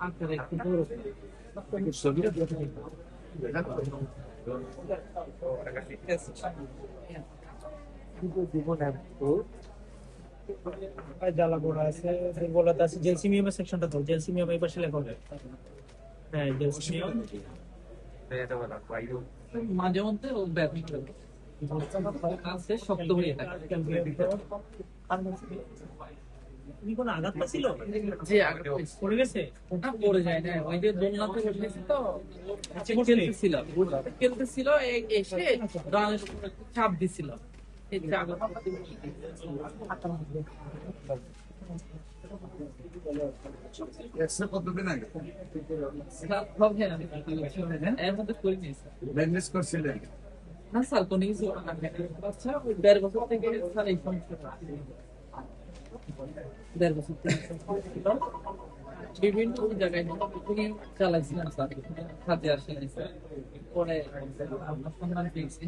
আকারে একটু বড় জ্বালা পোড়া আছে দুর্বলতা আছে জেলসিমিয়াম সেকশনটা তো জেলসিমিয়াম এই পাশে লেখা হ্যাঁ মাঝে মধ্যে ও ব্যথা শক্ত হয়ে থাকে তুমি কোনো আঘাত পাচ্ছিল যে আগে পড়ে গেছে? না পড়ে যায় না ওই যে দোলনাতে উঠেছি তো খেলতেছিল খেলতেছিল এসে চাপ দিছিল। করছিলেন না স্যার কোনো কিছু আচ্ছা দেড় বছর থেকে স্যার এই সমস্যাটা। দেড় বছর। বিভিন্ন জায়গায় তিনি চালাইছিলেন স্যার হাতে আসেন স্যার পরে সন্ধান পেয়েছি